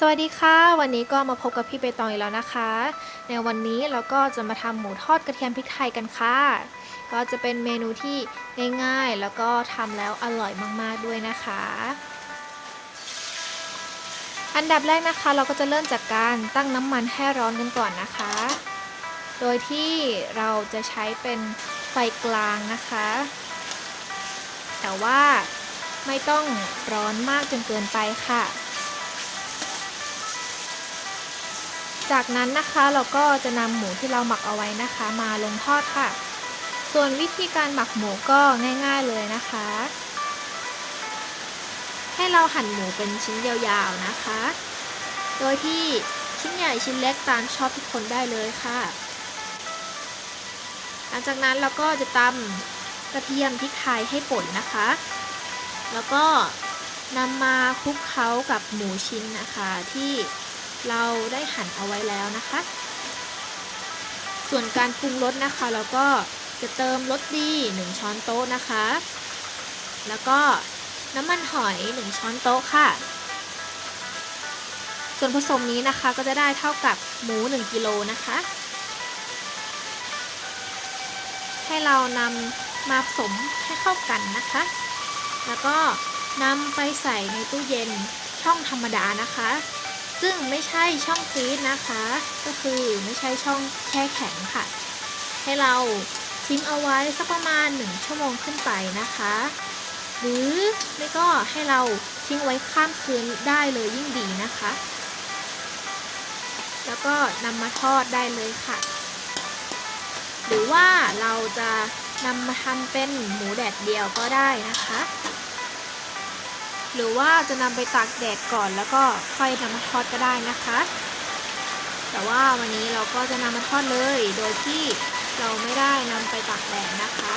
สวัสดีค่ะ วันนี้ก็มาพบกับพี่ใบตองอีกแล้วนะคะ ในวันนี้เราก็จะมาทำหมูทอดกระเทียมพริกไทยกันค่ะ ก็จะเป็นเมนูที่ง่ายๆ แล้วก็ทำแล้วอร่อยมากๆด้วยนะคะ อันดับแรกนะคะ เราก็จะเริ่มจากการตั้งน้ำมันให้ร้อนกันก่อนนะคะ โดยที่เราจะใช้เป็นไฟกลางนะคะ แต่ว่าไม่ต้องร้อนมากจนเกินไปค่ะ จากนั้นนะคะเราก็จะนำหมูที่เราหมักเอาไว้นะคะ มาลงทอดค่ะ ส่วนวิธีการหมักหมูก็ง่าย ๆเลยนะคะ ให้เราหั่นหมูเป็นชิ้นยาวๆนะคะ โดยที่ชิ้นใหญ่ชิ้นเล็กตามชอบทุกคนได้เลยค่ะ หลังจากนั้นเราก็จะตำกระเทียมพริกไทยให้ป่นนะคะ แล้วก็นำมาคลุกเคล้ากับหมูชิ้นนะคะที่ เราได้หั่นเอาไว้แล้วนะคะ ส่วนการปรุงรสนะคะเราก็จะเติมรสดี 1 ช้อนโต๊ะนะคะ แล้วก็น้ำมันหอย 1 ช้อนโต๊ะค่ะ ส่วนผสมนี้นะคะก็จะได้เท่ากับหมู 1 กิโลนะคะ ให้เรานำมาผสมให้เข้ากันนะคะ แล้วก็นำไปใส่ในตู้เย็นช่องธรรมดานะคะ ซึ่งไม่ใช่ช่องฟรีซนะคะ ก็คือไม่ใช่ช่องแช่แข็งค่ะ ให้เราทิ้งเอาไว้สักประมาณ 1 ชั่วโมงขึ้นไปนะคะ หรือไม่ก็ให้เราทิ้งไว้ข้ามคืนได้เลยยิ่งดีนะคะ แล้วก็นำมาทอดได้เลยค่ะ หรือว่าเราจะนำมาทำเป็นหมูแดดเดียวก็ได้นะคะ หรือว่าจะนำไปตากแดดก่อนแล้วก็ค่อยนำมาทอดก็ได้นะคะ แต่ว่าวันนี้เราก็จะนำมาทอดเลย โดยที่เราไม่ได้นำไปตากแดดนะคะ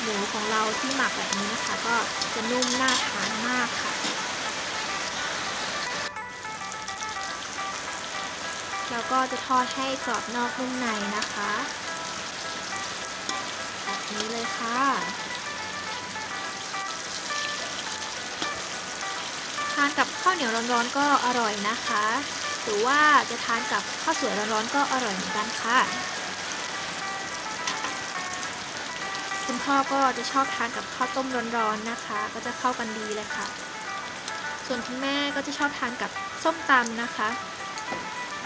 หมูของเราที่หมักแบบนี้นะคะ ก็จะนุ่มน่าทานมากค่ะ แล้วก็จะทอดให้กรอบนอกนุ่มในนะคะ แบบนี้เลยค่ะานกับข้าวเหนียวร้อนๆก็อร่อยนะคะ หรือว่าจะทานกับข้าวสวยร้อนๆก็อร่อยเหมือนกันค่ะ คุณพ่อก็จะชอบทานกับข้าวต้มร้อนๆนะคะ ก็จะเข้ากันดีเลยค่ะ ส่วนคุณแม่ก็จะชอบทานกับส้มตำนะคะ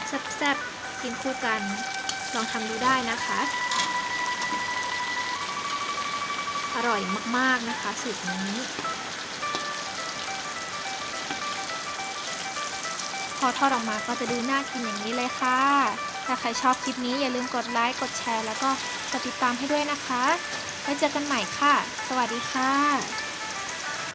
แซ่บๆกินคู่กันลองทำดูได้นะคะ อร่อยมากๆนะคะสูตรนี้ อทอดออกมาก็จะดูน่ากินอย่างนี้เลยค่ะ ถ้าใครชอบคลิปนี้อย่าลืมกดไลค์ กดแชร์ แล้วก็กดติดตามให้ด้วยนะคะ ไว้เจอกันใหม่ค่ะ สวัสดีค่ะ